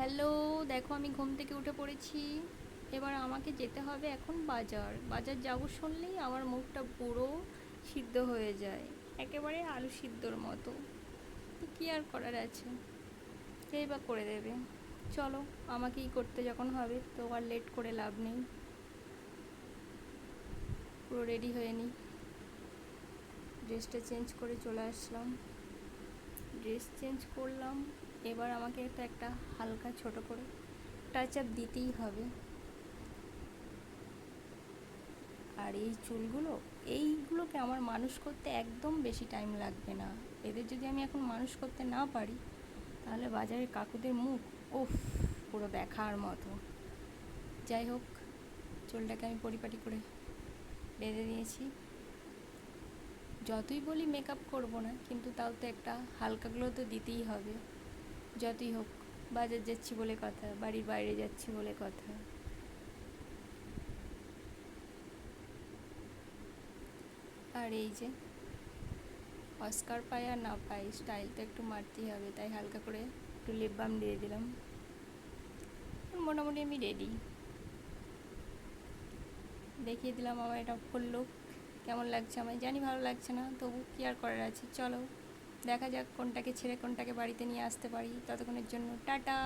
Hello, দেখো আমি ঘুম থেকে উঠে পড়েছি। এবার আমাকে যেতে হবে এখন বাজার। বাজার যাব শুনলেই আমার মুখটা পুরো সিদ্ধ হয়ে যায়। একেবারে আলু সিদ্ধর মতো। কী আর করার আছে? এই বা করে দেবে। চলো, আমাকেই করতে যখন হবে, তো আর লেট করে লাভ নেই। পুরো রেডি হয়ে নিই ড্রেসটা চেঞ্জ করে চলে আসলাম। ড্রেস চেঞ্জ করলাম। এবার আমাকে তো একটা হালকা ছোট করে টাচ আপ দিতেই হবে। আর এই চুলগুলো, এইগুলোকে আমার মানুষ করতে একদম বেশি টাইম লাগবে না। এদের যদি আমি এখন মানুষ করতে না পারি, তাহলে বাজারের কাকুদের মুখ ওফ পুরো দেখার মতো। যাই হোক, চুলটাকে আমি পরিপাটি করে বেঁধে দিয়েছি। যতই বলি মেকআপ করব না, কিন্তু তাও তো একটা হালকা হালকাগুলো তো দিতেই হবে। যতই হোক, বাজার যাচ্ছি বলে কথা, বাড়ির বাইরে যাচ্ছি বলে কথা। আর এই যে অস্কার পাই আর না পাই স্টাইল তো একটু মারতেই হবে, তাই হালকা করে একটু লিপ বাম দিয়ে দিলাম। মোটামুটি আমি রেডি দেখিয়ে দিলাম আমার এটা ফুল লুক কেমন লাগছে আমার জানি ভালো লাগছে না, তবু কি আর করার আছে? চলো, দেখা যাক কোনটাকে ছেড়ে কোনটাকে বাড়িতে নিয়ে আসতে পারি। ততক্ষণের জন্য টাটা!